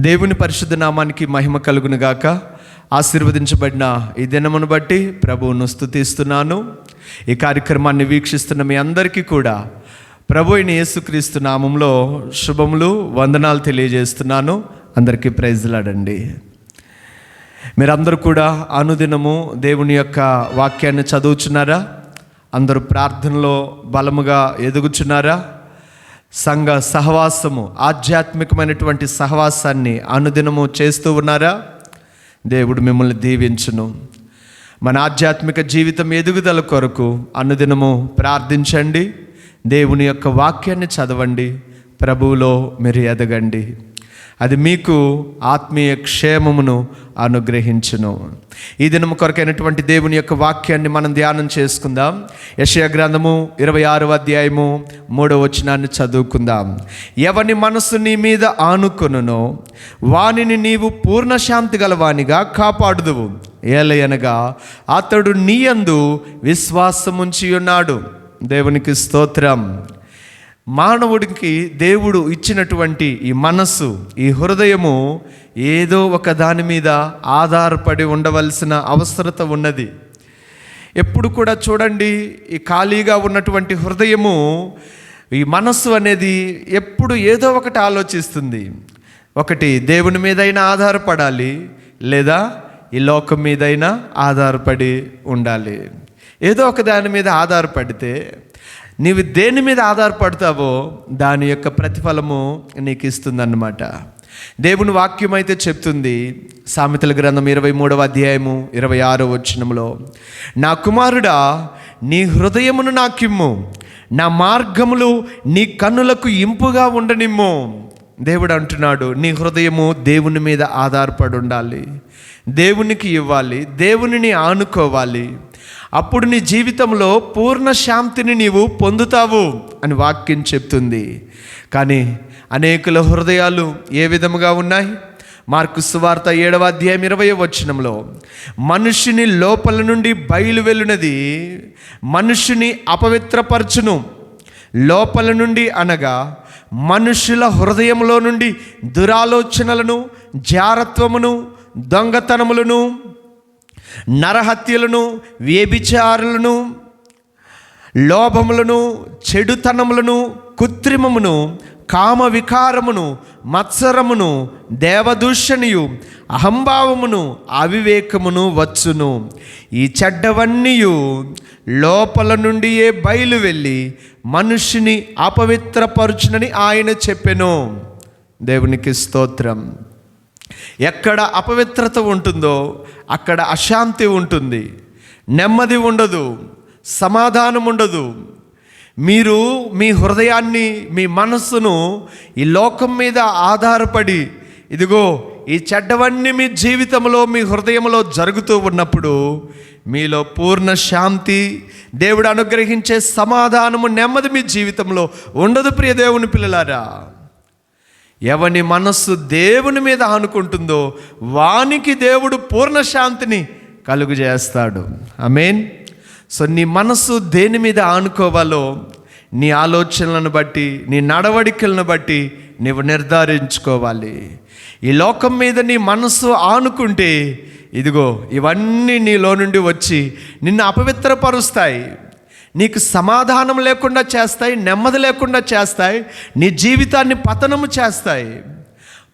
దేవుని పరిశుద్ధ నామానికి మహిమ కలుగును గాక. ఆశీర్వదించబడిన ఈ దినమును బట్టి ప్రభువును స్తుతిస్తున్నాను. ఈ కార్యక్రమాన్ని వీక్షిస్తున్న మీ అందరికీ కూడా ప్రభు అయిన యేసుక్రీస్తు నామంలో శుభములు వందనాలు తెలియజేస్తున్నాను. అందరికీ ప్రైజ్లాడండి మీరందరూ కూడా అనుదినము దేవుని యొక్క వాక్యాన్ని చదువుచున్నారా? అందరూ ప్రార్థనలో బలముగా ఎదుగుచున్నారా? సంఘ సహవాసము ఆధ్యాత్మికమైనటువంటి సహవాసాన్ని అనుదినము చేస్తూ ఉన్నారా? దేవుడు మిమ్మల్ని దీవించును. మన ఆధ్యాత్మిక జీవితం ఎదుగుదల కొరకు అనుదినము ప్రార్థించండి. దేవుని యొక్క వాక్యాన్ని చదవండి. ప్రభువులో మీరు ఎదగండి. అది మీకు ఆత్మీయ క్షేమమును అనుగ్రహించును. ఈ దినము కొరకైనటువంటి దేవుని యొక్క వాక్యాన్ని మనం ధ్యానం చేసుకుందాం. యశయ గ్రంథము ఇరవై ఆరు అధ్యాయము మూడో వచనాన్ని చదువుకుందాం. ఎవని మనస్సు నీ మీద ఆనుకొనునో వానిని నీవు పూర్ణ శాంతి గలవానిగా కాపాడుదువు. ఏలయనగా అతడు నీయందు విశ్వాసముంచి ఉన్నాడు దేవునికి స్తోత్రం. మానవుడికి దేవుడు ఇచ్చినటువంటి ఈ మనస్సు ఈ హృదయము ఏదో ఒక దాని మీద ఆధారపడి ఉండవలసిన అవసరత ఉన్నది. ఎప్పుడు కూడా చూడండి ఈ ఖాళీగా ఉన్నటువంటి హృదయము ఈ మనస్సు అనేది ఎప్పుడు ఏదో ఒకటి ఆలోచిస్తుంది. ఒకటి దేవుని మీదైనా ఆధారపడాలి లేదా ఈ లోకం మీదైనా ఆధారపడి ఉండాలి. ఏదో ఒక దాని మీద ఆధారపడితే నీవు దేని మీద ఆధారపడతావో దాని యొక్క ప్రతిఫలము నీకు ఇస్తుందన్నమాట. దేవుని వాక్యం అయితే చెప్తుంది సామెతల గ్రంథం ఇరవై మూడవ అధ్యాయము ఇరవై ఆరో వచనంలో నా కుమారుడా నీ హృదయమును నాకిమ్ము. నా మార్గములు నీ కన్నులకు ఇంపుగా ఉండనిమ్ము. దేవుడు అంటున్నాడు నీ హృదయము దేవుని మీద ఆధారపడి ఉండాలి. దేవునికి ఇవ్వాలి. దేవునిని ఆనుకోవాలి. అప్పుడు నీ జీవితంలో పూర్ణ శాంతిని నీవు పొందుతావు అని వాక్యం చెప్తుంది. కానీ అనేకుల హృదయాలు ఏ విధముగా ఉన్నాయి? మార్కు సువార్త ఏడవ అధ్యాయం ఇరవై వచనంలో మనుషుని లోపల నుండి బయలు వెళ్ళునది మనుషుని అపవిత్రపరచును. లోపల నుండి అనగా మనుషుల హృదయంలో నుండి దురాలోచనలను జారత్వమును దొంగతనములను నరహత్యలను వ్యభిచారులను లోభములను చెడుతనములను కృత్రిమమును కామ వికారమును మత్సరమును దేవదూషణియు అహంభావమును అవివేకమును వచ్చును. ఈ చెడ్డవన్నీయు లోపల నుండియే బయలు వెళ్ళి మనుషుని అపవిత్రపరుచునని ఆయన చెప్పెను. దేవునికి స్తోత్రం. ఎక్కడ అపవిత్రత ఉంటుందో అక్కడ అశాంతి ఉంటుంది. నెమ్మది ఉండదు సమాధానం ఉండదు. మీరు మీ హృదయాన్ని మీ మనస్సును ఈ లోకం మీద ఆధారపడి ఇదిగో ఈ చెడ్డవన్నీ మీ జీవితంలో మీ హృదయంలో జరుగుతూ ఉన్నప్పుడు మీలో పూర్ణ శాంతి దేవుడు అనుగ్రహించే సమాధానము నెమ్మది మీ జీవితంలో ఉండదు ప్రియ దేవుని పిల్లలారా. ఎవని మనస్సు దేవుని మీద ఆనుకుంటుందో వానికి దేవుడు పూర్ణ శాంతిని కలుగు చేస్తాడు మీన్ సో నీ మనస్సు దేని మీద ఆనుకోవాలో నీ ఆలోచనలను బట్టి నీ నడవడికలను బట్టి నీవు నిర్ధారించుకోవాలి. ఈ లోకం మీద నీ మనస్సు ఆనుకుంటే ఇదిగో ఇవన్నీ నీలో నుండి వచ్చి నిన్ను అపవిత్రపరుస్తాయి. నీకు సమాధానం లేకుండా చేస్తాయి నెమ్మది లేకుండా చేస్తాయి నీ జీవితాన్ని పతనము చేస్తాయి.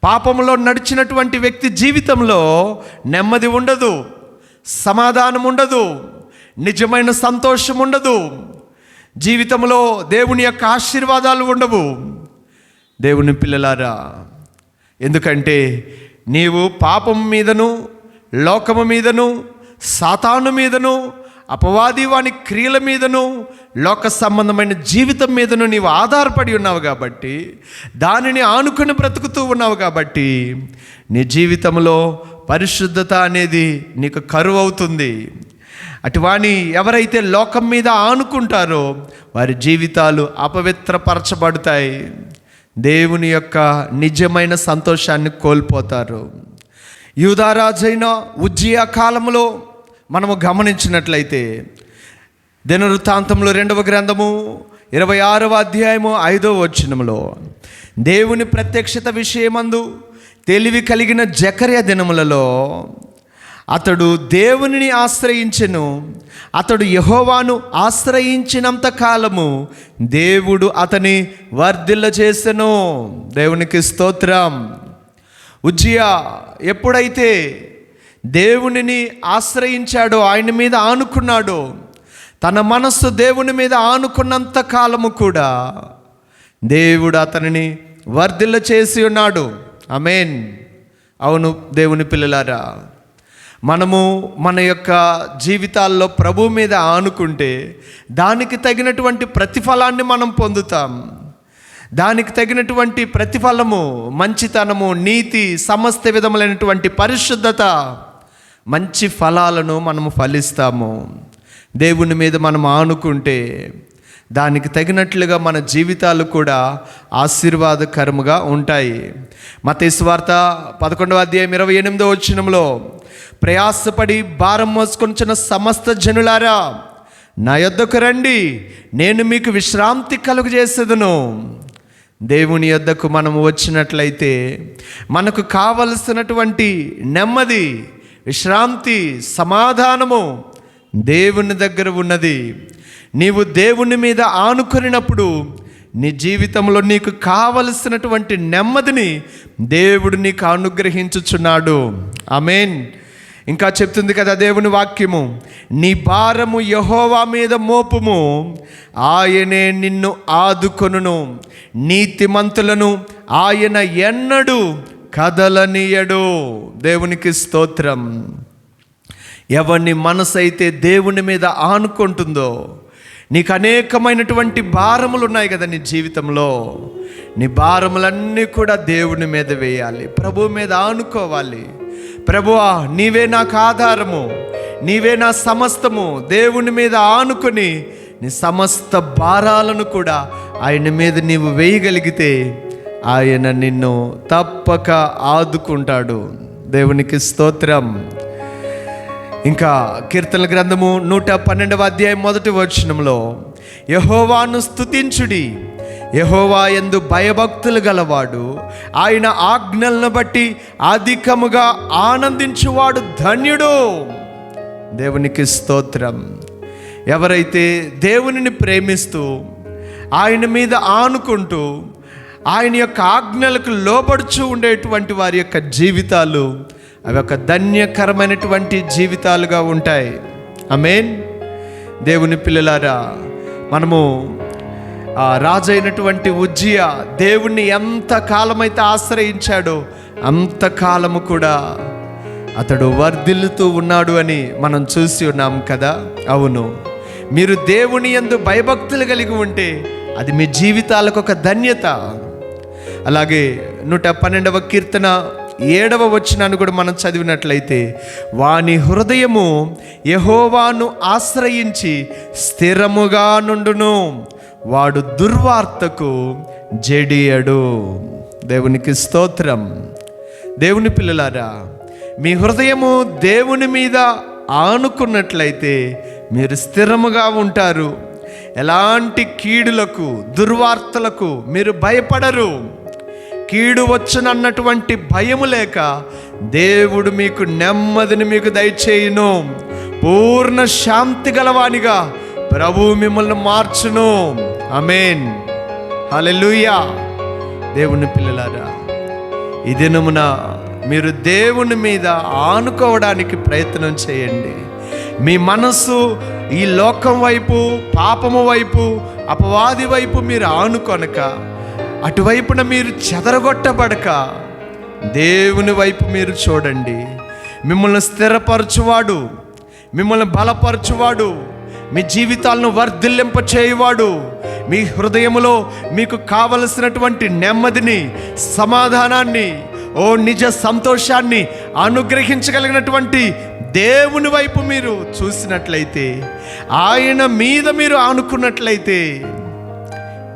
పాపంలో నడిచినటువంటి వ్యక్తి జీవితంలో నెమ్మది ఉండదు సమాధానం ఉండదు నిజమైన సంతోషం ఉండదు. జీవితంలో దేవుని యొక్క ఆశీర్వాదాలు ఉండవు. దేవుని పిల్లలారా ఎందుకంటే నీవు పాపం మీదను లోకము మీదను సాతాను మీదను అపవాది వాని క్రియల మీదను లోక సంబంధమైన జీవితం మీదను నీవు ఆధారపడి ఉన్నావు కాబట్టి దానిని ఆనుకొని బ్రతుకుతూ ఉన్నావు కాబట్టి నీ జీవితంలో పరిశుద్ధత అనేది నీకు కరువు అవుతుంది. అటువాని ఎవరైతే లోకం మీద ఆనుకుంటారో వారి జీవితాలు అపవిత్రపరచబడతాయి. దేవుని యొక్క నిజమైన సంతోషాన్ని కోల్పోతారు. యూదారాజైన ఉజ్జయ కాలంలో మనము గమనించినట్లయితే దినవృత్తాంతంలో రెండవ గ్రంథము ఇరవై ఆరవ అధ్యాయము ఐదవ వచనంలో దేవుని ప్రత్యక్షత విషయమందు తెలివి కలిగిన జకర్య దినములలో అతడు దేవునిని ఆశ్రయించెను అతడు యహోవాను ఆశ్రయించినంత కాలము దేవుడు అతని వర్ధిల్ల చేసెను. దేవునికి స్తోత్రం. ఉజ్జియా ఎప్పుడైతే దేవునిని ఆశ్రయించాడో ఆయన మీద ఆనుకున్నాడో తన మనస్సు దేవుని మీద ఆనుకున్నంత కాలము కూడా దేవుడు అతనిని వర్ధిల్ల చేసి ఉన్నాడు. అమేన్ అవును దేవుని పిల్లలారా మనము మన యొక్క జీవితాల్లో ప్రభు మీద ఆనుకుంటే దానికి తగినటువంటి ప్రతిఫలాన్ని మనం పొందుతాం. దానికి తగినటువంటి ప్రతిఫలము మంచితనము నీతి సమస్త విధములైనటువంటి పరిశుద్ధత మంచి ఫలాలను మనము ఫలిస్తాము. దేవుని మీద మనం ఆనుకుంటే దానికి తగినట్లుగా మన జీవితాలు కూడా ఆశీర్వాదకరముగా ఉంటాయి. మతేశ్వార్త పదకొండవ అధ్యాయం ఇరవై ఎనిమిదో వచ్చినంలో ప్రయాసపడి భారం మోసుకొంచిన సమస్త జనులారా నా యొద్దకు రండి నేను మీకు విశ్రాంతి కలుగజేసేదను. దేవుని యొద్దకు మనము వచ్చినట్లయితే మనకు కావలసినటువంటి నెమ్మది విశ్రాంతి సమాధానము దేవుని దగ్గర ఉన్నది. నీవు దేవుని మీద ఆనుకొనినప్పుడు నీ జీవితంలో నీకు కావలసినటువంటి నెమ్మదిని దేవుడు నీకు అనుగ్రహించుచున్నాడు. ఆమెన్. ఇంకా చెప్తుంది కదా దేవుని వాక్యము. నీ భారము యహోవా మీద మోపుము. ఆయనే నిన్ను ఆదుకొనును. నీతిమంతులను ఆయన ఎన్నడు కదలనీయడు. దేవునికి స్తోత్రం. ఎవరిని మనసు అయితే దేవుని మీద ఆనుకుంటుందో నీకు అనేకమైనటువంటి భారములు ఉన్నాయి కదా నీ జీవితంలో. నీ భారములన్నీ కూడా దేవుని మీద వేయాలి. ప్రభు మీద ఆనుకోవాలి. ప్రభువా నీవే నాకు ఆధారము. నీవే నా సమస్తము. దేవుని మీద ఆనుకొని నీ సమస్త భారాలను కూడా ఆయన మీద నీవు వేయగలిగితే ఆయన నిన్ను తప్పక ఆదుకుంటాడు. దేవునికి స్తోత్రం. ఇంకా కీర్తన గ్రంథము నూట పన్నెండవ అధ్యాయం మొదటి వచనంలో యహోవాను స్తుతించుడి. యహోవా ఎందు భయభక్తులు గలవాడు ఆయన ఆజ్ఞలను బట్టి అధికముగా ఆనందించువాడు ధన్యుడు. దేవునికి స్తోత్రం. ఎవరైతే దేవునిని ప్రేమిస్తూ ఆయన మీద ఆనుకుంటూ ఆయన యొక్క ఆజ్ఞలకు లోబడుచు ఉండేటువంటి వారి యొక్క జీవితాలు అవి ఒక ధన్యకరమైనటువంటి జీవితాలుగా ఉంటాయి. అమేన్ దేవుని పిల్లలారా మనము రాజైనటువంటి ఉజ్జయ దేవుణ్ణి ఎంత కాలమైతే ఆశ్రయించాడో అంత కాలము కూడా అతడు వర్ధిల్లుతూ ఉన్నాడు అని మనం చూసి ఉన్నాం కదా? అవును. మీరు దేవుని యందు భయభక్తులు కలిగి ఉంటే అది మీ జీవితాలకు ఒక ధన్యత. అలాగే నూట పన్నెండవ కీర్తన ఏడవ వచ్చినాను కూడా మనం చదివినట్లయితే వాని హృదయము యహోవాను ఆశ్రయించి స్థిరముగా నుండును. వాడు దుర్వార్తకు జడియడు. దేవునికి స్తోత్రం. దేవుని పిల్లలారా మీ హృదయము దేవుని మీద ఆనుకున్నట్లయితే మీరు స్థిరముగా ఉంటారు. ఎలాంటి కీడులకు దుర్వార్తలకు మీరు భయపడరు. కీడు వచ్చునన్నటువంటి భయము లేక దేవుడు మీకు నెమ్మదిని మీకు దయచేయును. పూర్ణ శాంతి గలవానిగా ప్రభు మిమ్మల్ని మార్చును. అమేన్ హలెలుయా దేవుని పిల్లలారా ఈ దినమున మీరు దేవుని మీద ఆనుకోవడానికి ప్రయత్నం చేయండి. మీ మనస్సు ఈ లోకం వైపు పాపము వైపు అపవాది వైపు మీరు ఆనుకొనక అటువైపున మీరు చెదరగొట్టబడక దేవుని వైపు మీరు చూడండి. మిమ్మల్ని స్థిరపరచువాడు మిమ్మల్ని బలపరచువాడు మీ జీవితాలను వర్ధిల్లింప చేయువాడు మీ హృదయములో మీకు కావలసినటువంటి నెమ్మదిని సమాధానాన్ని ఓ నిజ సంతోషాన్ని అనుగ్రహించగలిగినటువంటి దేవుని వైపు మీరు చూసినట్లయితే ఆయన మీద మీరు ఆనుకున్నట్లయితే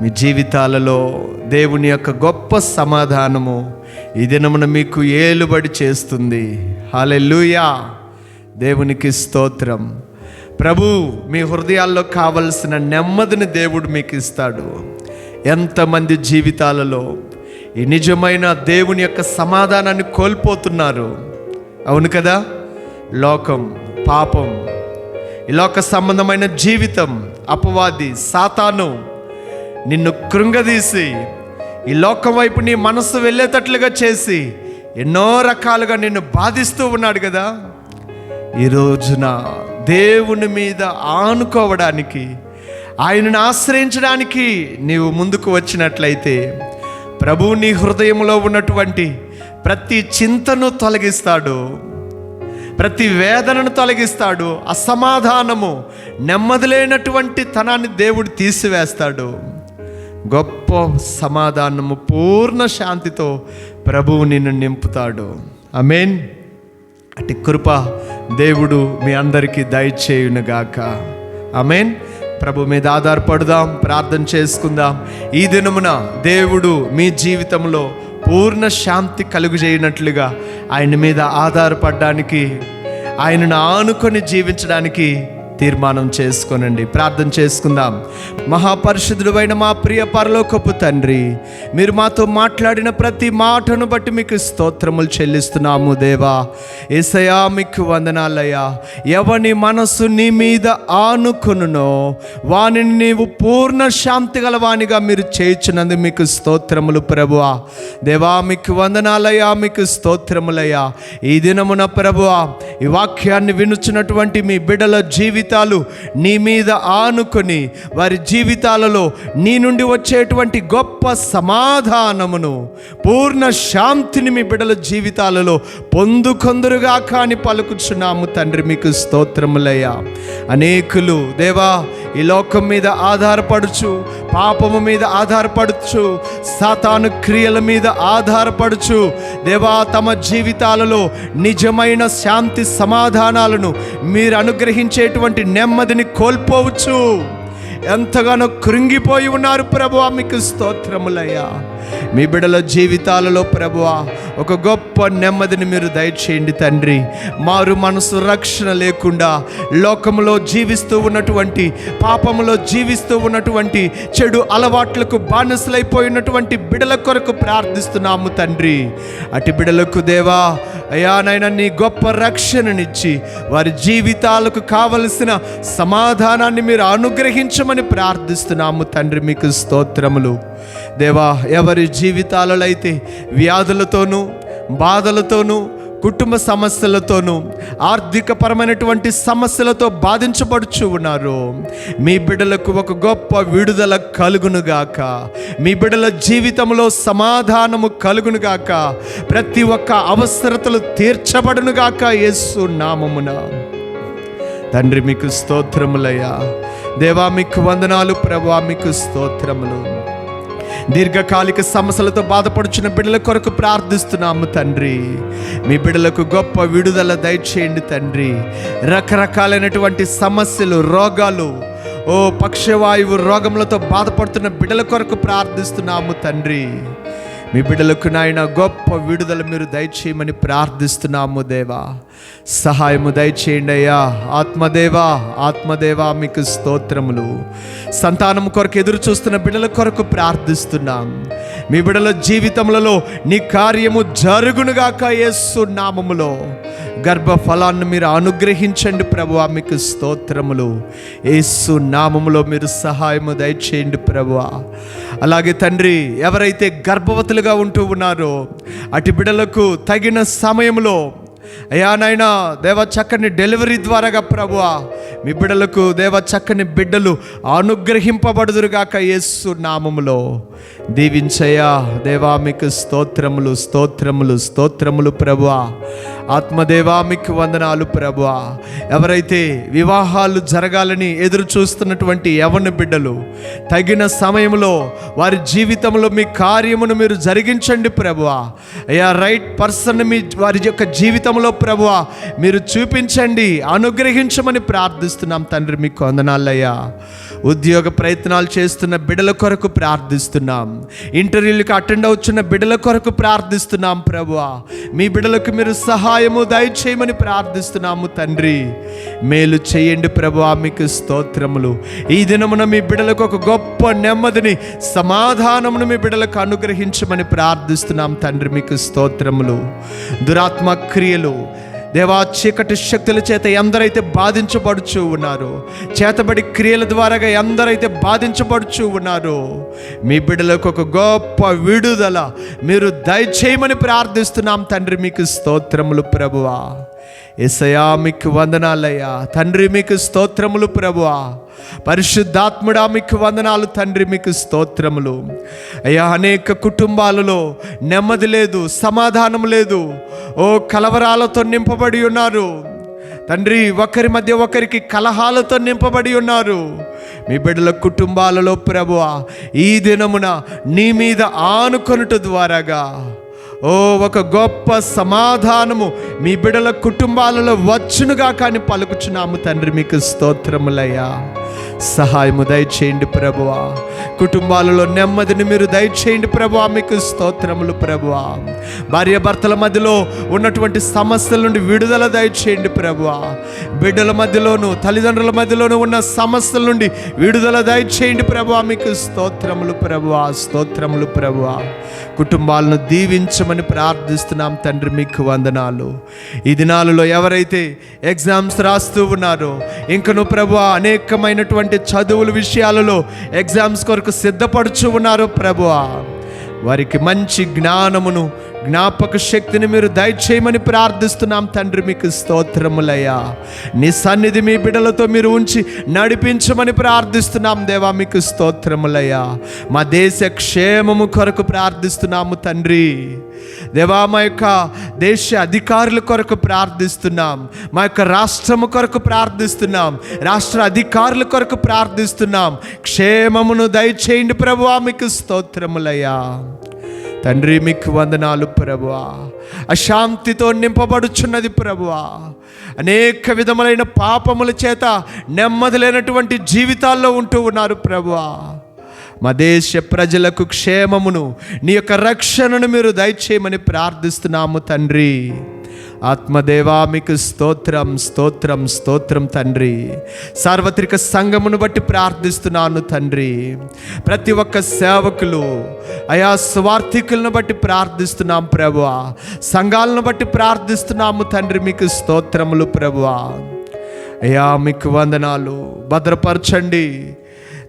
మీ జీవితాలలో దేవుని యొక్క గొప్ప సమాధానము ఈ దినమున మీకు ఏలుబడి చేస్తుంది. హాలెల్లుయా. దేవునికి స్తోత్రం. ప్రభు మీ హృదయాల్లో కావలసిన నెమ్మదిని దేవుడు మీకు ఇస్తాడు. ఎంతమంది జీవితాలలో ఈ నిజమైన దేవుని యొక్క సమాధానాన్ని కోల్పోతున్నారు. అవును కదా? లోకం పాపం ఈ లోక సంబంధమైన జీవితం అపవాది సాతాను నిన్ను కృంగదీసి ఈ లోకం వైపు నీ మనస్సు వెళ్ళేటట్లుగా చేసి ఎన్నో రకాలుగా నిన్ను బాధిస్తూ ఉన్నాడు కదా. ఈ రోజున దేవుని మీద ఆనుకోవడానికి ఆయనను ఆశ్రయించడానికి నీవు ముందుకు వచ్చినట్లయితే ప్రభువు నీ హృదయంలో ఉన్నటువంటి ప్రతి చింతను తొలగిస్తాడు ప్రతి వేదనను తొలగిస్తాడు అసమాధానము నెమ్మదిలేనటువంటి తనాన్ని దేవుడు తీసివేస్తాడు. గొప్ప సమాధానము పూర్ణ శాంతితో ప్రభువు నిన్ను నింపుతాడు. అమేన్ అటు కృప దేవుడు మీ అందరికీ దయచేయునుగాక. అమేన్ ప్రభు మీద ఆధారపడదాం ప్రార్థన చేసుకుందాం. ఈ దినమున దేవుడు మీ జీవితంలో పూర్ణ శాంతి కలుగుజేయనట్లుగా ఆయన మీద ఆధారపడడానికి ఆయనను ఆనుకొని జీవించడానికి తీర్మానం చేసుకోనండి. ప్రార్థన చేసుకుందాం. మహాపరిశుద్ధుడు అయిన మా ప్రియ పరలోకపు తండ్రి మీరు మాతో మాట్లాడిన ప్రతి మాటను బట్టి మీకు స్తోత్రములు చెల్లిస్తున్నాము దేవా. ఏసయా మీకు వందనాలయ్యా. ఎవని మనసు నీ మీద ఆనుకునునో వానిని నీవు పూర్ణ శాంతి గలవానిగా మీరు చేయించినందు మీకు స్తోత్రములు ప్రభువా. దేవా మీకు వందనాలయ్యా మీకు స్తోత్రములయ్యా. ఈ దినమున ప్రభువా ఈ వాక్యాన్ని వినుచున్నటువంటి మీ బిడల జీవితాలు నీ మీద ఆనుకొని వారి జీవితాలలో నీ నుండి వచ్చేటువంటి గొప్ప సమాధానమును పూర్ణ శాంతిని మీ బిడల జీవితాలలో పొందుకొందురుగా కాని పలుకుచున్నాము తండ్రి మీకు స్తోత్రములయ్యా. అనేకులు దేవా ఈ లోకం మీద ఆధారపడుచు పాపము మీద ఆధారపడుచు సాతాను క్రియల మీద ఆధారపడుచు దేవా తమ జీవితాలలో నిజమైన శాంతి సమాధానాలను మీరు అనుగ్రహించేటువంటి నెమ్మదిని కోల్పోవచ్చు. ఎంతగానో కృంగిపోయి ఉన్నారు ప్రభువా మీకు స్తోత్రములయ్యా. మీ బిడల జీవితాలలో ప్రభువా ఒక గొప్ప నెమ్మదిని మీరు దయచేయండి తండ్రి. మారు మనసు రక్షణ లేకుండా లోకములో జీవిస్తూ ఉన్నటువంటి పాపములో జీవిస్తూ ఉన్నటువంటి చెడు అలవాట్లకు బానిసలైపోయినటువంటి బిడల కొరకు ప్రార్థిస్తున్నాము తండ్రి. అటు బిడలకు దేవా అయ్యా నాయన నీ గొప్ప రక్షణనిచ్చి వారి జీవితాలకు కావలసిన సమాధానాన్ని మీరు అనుగ్రహించమని ప్రార్థిస్తున్నాము తండ్రి మీకు స్తోత్రములు. దేవా ఎవరి జీవితాలలో అయితే వ్యాధులతోనూ బాధలతోనూ కుటుంబ సమస్యలతోనూ ఆర్థికపరమైనటువంటి సమస్యలతో బాధించబడుచు ఉన్నారు. మీ బిడ్డలకు ఒక గొప్ప విడుదల కలుగునుగాక. మీ బిడ్డల జీవితంలో సమాధానము కలుగునుగాక. ప్రతి ఒక్క అవసరతలు తీర్చబడునుగాక యేసు నామమున. తండ్రి మీకు స్తోత్రములయ్యా. దేవా మీకు వందనాలు ప్రభా మీకు స్తోత్రములు. దీర్ఘకాలిక సమస్యలతో బాధపడుచున్న బిడ్డల కొరకు ప్రార్థిస్తున్నాము తండ్రి. మీ బిడ్డలకు గొప్ప విడుదల దయచేయండి తండ్రి. రకరకాలైనటువంటి సమస్యలు రోగాలు ఓ పక్షవాయువు రోగములతో బాధపడుతున్న బిడ్డల కొరకు ప్రార్థిస్తున్నాము తండ్రి. మీ బిడ్డలకు నాయన గొప్ప విడుదల మీరు దయచేయమని ప్రార్థిస్తున్నాము దేవా. సహాయము దయచేయండి అయ్యా. ఆత్మదేవా ఆత్మదేవా మీకు స్తోత్రములు. సంతానం కొరకు ఎదురు చూస్తున్న బిడ్డల కొరకు ప్రార్థిస్తున్నాం. మీ బిడల జీవితములలో నీ కార్యము జరుగునుగాక యేసు నామములో. గర్భఫలాన్ని మీరు అనుగ్రహించండి ప్రభు మీకు స్తోత్రములు. ఏసు నామములో మీరు సహాయము దయచేయండి ప్రభు అలాగే తండ్రి ఎవరైతే గర్భవతులుగా ఉంటూ ఉన్నారో అటు బిడలకు తగిన సమయంలో అయ్యా నాయన దేవ చక్కని డెలివరీ ద్వారాగా ప్రభువా మీ బిడ్డలకు దేవ చక్కని బిడ్డలు అనుగ్రహింపబడుదురుగాక యేసు నామములో. దీవించయ్యా దేవా మీకు స్తోత్రములు స్తోత్రములు స్తోత్రములు ప్రభువా. ఆత్మదేవా మీకు వందనాలు ప్రభువా. ఎవరైతే వివాహాలు జరగాలని ఎదురు చూస్తున్నటువంటి యవన బిడ్డలు తగిన సమయంలో వారి జీవితంలో మీ కార్యమును మీరు జరిగించండి ప్రభువా. అయ్యా రైట్ పర్సన్ మీ వారి యొక్క జీవితంలో ప్రభువా మీరు చూపించండి అనుగ్రహించమని ప్రార్థిస్తున్నాం తండ్రి మీకు వందనాలయ్యా ఉద్యోగ ప్రయత్నాలు చేస్తున్న బిడల కొరకు ప్రార్థిస్తున్నాం. ఇంటర్వ్యూలకు అటెండ్ అవుతున్న బిడల కొరకు ప్రార్థిస్తున్నాం ప్రభువా. మీ బిడలకు మీరు సహాయము దయచేయమని ప్రార్థిస్తున్నాము తండ్రి. మేలు చేయండి ప్రభువా మీకు స్తోత్రములు. ఈ దినమున మీ బిడలకు ఒక గొప్ప నెమ్మదిని సమాధానమును మీ బిడలకు అనుగ్రహించమని ప్రార్థిస్తున్నాం తండ్రి మీకు స్తోత్రములు. దురాత్మ క్రియలు దేవా చీకటి శక్తుల చేత ఎందరైతే బాధించబడుచు ఉన్నారో. చేతబడి క్రియల ద్వారాగా ఎందరైతే బాధించబడుచు ఉన్నారో. మీ బిడ్డలకు ఒక గొప్ప విడుదల మీరు దయచేయమని ప్రార్థిస్తున్నాం తండ్రి మీకు స్తోత్రములు ప్రభువా. ఇసయా మీకు వందనాలయ్యా. తండ్రి మీకు స్తోత్రములు ప్రభువా. పరిశుద్ధాత్ముడా మీకు వందనాలు తండ్రి మీకు స్తోత్రములు. అయ్యా అనేక కుటుంబాలలో నెమ్మది లేదు సమాధానం లేదు. ఓ కలవరాలతో నింపబడి ఉన్నారు. తండ్రి ఒకరి మధ్య ఒకరికి కలహాలతో నింపబడి ఉన్నారు. మీ బిడ్డల కుటుంబాలలో ప్రభువ ఈ దినమున నీ మీద ఆనుకొనుట ద్వారాగా. ఓ ఒక గొప్ప సమాధానము. మీ బిడల కుటుంబాలలో వచ్చునుగా కానీ పలుకుచున్నాము తండ్రి మీకు స్తోత్రములయ్యా. సహాయము దయచేయండి ప్రభువా. కుటుంబాలలో నెమ్మదిని మీరు దయచేయండి ప్రభువా. మీకు స్తోత్రములు ప్రభువా. భార్య భర్తల మధ్యలో ఉన్నటువంటి సమస్యల నుండి విడుదల దయచేయండి ప్రభువా. బిడ్డల మధ్యలోను తల్లిదండ్రుల మధ్యలోనూ ఉన్న సమస్యల నుండి విడుదల దయచేయండి ప్రభువా. మీకు స్తోత్రములు ప్రభువా. స్తోత్రములు ప్రభువా. కుటుంబాలను దీవించమని ప్రార్థిస్తున్నాం తండ్రి మీకు వందనాలు. ఈ దినాలలో ఎవరైతే ఎగ్జామ్స్ రాస్తూ ఉన్నారో ఇంకను ప్రభు ఉన్నటువంటి చదువుల విషయాలలో ఎగ్జామ్స్ కొరకు సిద్ధపడుచు ఉన్నారు ప్రభువా. వారికి మంచి జ్ఞానమును జ్ఞాపక శక్తిని మీరు దయచేయమని ప్రార్థిస్తున్నాం తండ్రి మీకు స్తోత్రములయ్యా. నీ సన్నిధి మీ బిడలతో మీరు ఉంచి నడిపించమని ప్రార్థిస్తున్నాం దేవా మీకు స్తోత్రములయ్యా. మా దేశ క్షేమము కొరకు ప్రార్థిస్తున్నాము తండ్రి. దేవా మా యొక్క దేశ అధికారుల కొరకు ప్రార్థిస్తున్నాం. మా యొక్క రాష్ట్రము కొరకు ప్రార్థిస్తున్నాం. రాష్ట్ర అధికారుల కొరకు ప్రార్థిస్తున్నాం. క్షేమమును దయచేయండి ప్రభువా మీకు స్తోత్రములయ్యా. తండ్రి మీకు వందనాలు ప్రభువా. అశాంతితో నింపబడుచున్నది ప్రభువా. అనేక విధములైన పాపముల చేత నెమ్మది లేనటువంటి జీవితాల్లో ఉంటూ ఉన్నారు ప్రభువా. మా దేశ ప్రజలకు క్షేమమును నీ యొక్క రక్షణను మీరు దయచేయమని ప్రార్థిస్తున్నాము తండ్రి. ఆత్మదేవా మీకు స్తోత్రం స్తోత్రం స్తోత్రం తండ్రి. సార్వత్రిక సంఘమును బట్టి ప్రార్థిస్తున్నాను తండ్రి. ప్రతి ఒక్క సేవకులు అయా స్వార్థికులను బట్టి ప్రార్థిస్తున్నాం ప్రభువా. సంఘాలను బట్టి ప్రార్థిస్తున్నాము తండ్రి మీకు స్తోత్రములు ప్రభువా. అయ్యా మీకు వందనాలు. భద్రపరచండి.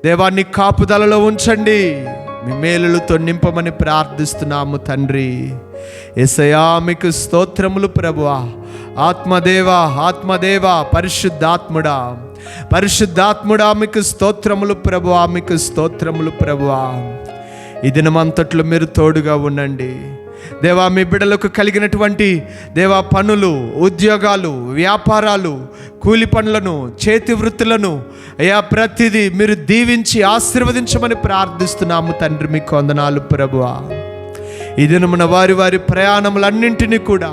దేవాన్ని కాపుదలలో ఉంచండి. మీ మేలులతో నింపమని ప్రార్థిస్తున్నాము తండ్రి. ఎసయా మీకు స్తోత్రములు ప్రభువా. ఆత్మదేవా ఆత్మదేవా పరిశుద్ధాత్ముడా. పరిశుద్ధాత్ముడా మీకు స్తోత్రములు ప్రభువా మీకు స్తోత్రములు ప్రభువా. ఈ దినమంతట్లో మీరు తోడుగా ఉండండి. దేవా మీ బిడ్డలకు కలిగినటువంటి దేవా పనులు ఉద్యోగాలు వ్యాపారాలు కూలి పనులను చేతి వృత్తులను అయ్యా ప్రతిదీ మీరు దీవించి ఆశీర్వదించమని ప్రార్థిస్తున్నాము తండ్రి మీకు వందనాలు ప్రభువా. ఈ దినమున వారి వారి ప్రయాణములన్నింటినీ కూడా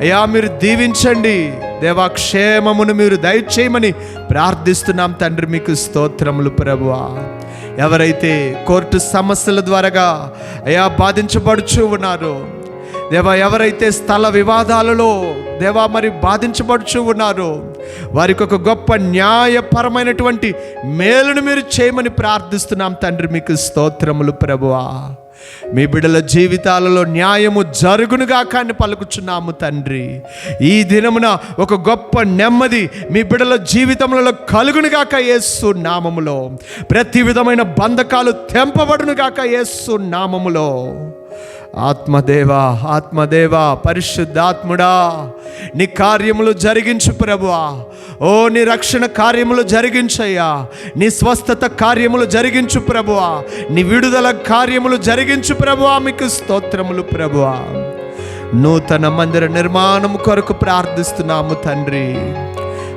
అయ్యా మీరు దీవించండి. దేవా క్షేమమును మీరు దయచేయమని ప్రార్థిస్తున్నాం తండ్రి మీకు స్తోత్రములు ప్రభువా. ఎవరైతే కోర్టు సమస్యల ద్వారాగా అయా బాధించబడుచు ఉన్నారో దేవా ఎవరైతే స్థల వివాదాలలో దేవా మరి బాధించబడుచు ఉన్నారో వారికి ఒక గొప్ప న్యాయపరమైనటువంటి మేలును మీరు చేయమని ప్రార్థిస్తున్నాం తండ్రి మీకు స్తోత్రములు ప్రభువా. మీ బిడ్డల జీవితాలలో న్యాయము జరుగునుగాక అని పలుకుచున్నాము తండ్రి. ఈ దినమున ఒక గొప్ప నెమ్మది మీ బిడ్డల జీవితములలో కలుగునుగాక యేసు నామములో. ప్రతి విధమైన బంధకాలు తెంపబడునుగాక యేసు నామములో. ఆత్మదేవా ఆత్మదేవా పరిశుద్ధాత్ముడా నీ కార్యములు జరిగించు ప్రభువా. ఓ నీ రక్షణ కార్యములు జరిగించయ్యా. నీ స్వస్థత కార్యములు జరిగించు ప్రభువా. నీ విడుదల కార్యములు జరిగించు ప్రభువా. మీకు స్తోత్రములు ప్రభువా. నూతన మందిర నిర్మాణం కొరకు ప్రార్థిస్తున్నాము తండ్రి.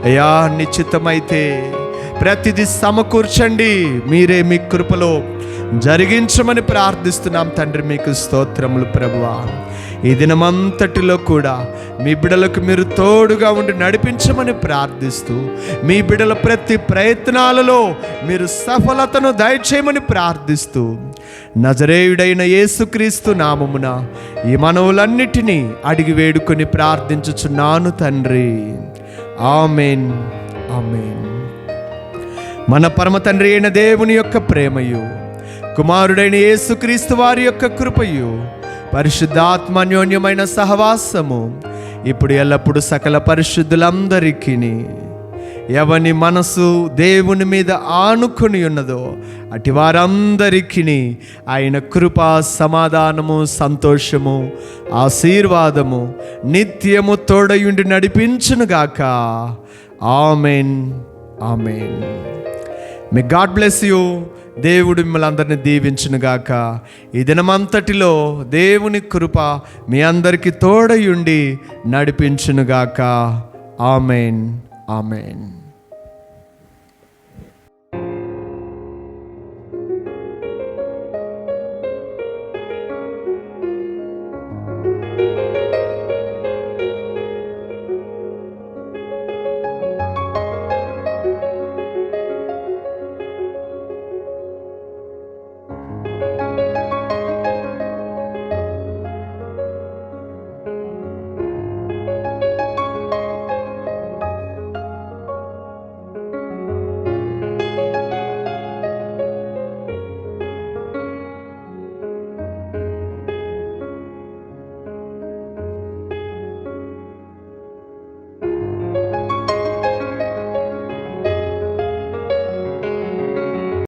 అయ్యా నిశ్చితమైతే ప్రతిదీ సమకూర్చండి. మీరే మీ కృపలో జరిగించమని ప్రార్థిస్తున్నాం తండ్రి మీకు స్తోత్రములు ప్రభువా. ఈ దినమంతటిలో కూడా మీ బిడలకు మీరు తోడుగా ఉండి నడిపించమని ప్రార్థిస్తూ మీ బిడల ప్రతి ప్రయత్నాలలో మీరు సఫలతను దయచేయమని ప్రార్థిస్తూ నజరేయుడైన యేసుక్రీస్తు నామమున ఈ మనవులన్నిటినీ అడిగి వేడుకొని ప్రార్థించుచున్నాను తండ్రి. ఆమెన్. ఆమెన్. మన పరమ తండ్రి అయిన దేవుని యొక్క ప్రేమయు కుమారుడైన యేసుక్రీస్తు వారి యొక్క కృపయు పరిశుద్ధాత్మన్యోన్యమైన సహవాసము ఇప్పుడు ఎల్లప్పుడూ సకల పరిశుద్ధులందరికీ ఎవని మనసు దేవుని మీద ఆనుకుని ఉన్నదో అటు వారందరికీ ఆయన కృప సమాధానము సంతోషము ఆశీర్వాదము నిత్యము తోడయుండి నడిపించునుగాక. Amen. Amen. May God bless you దేవుడు మిమ్మల్ని అందరిని దీవించునుగాక. ఈ దినమంతటిలో దేవుని కృప మీ అందరికీ తోడయుండి నడిపించునుగాక. ఆమెన్. ఆమెన్.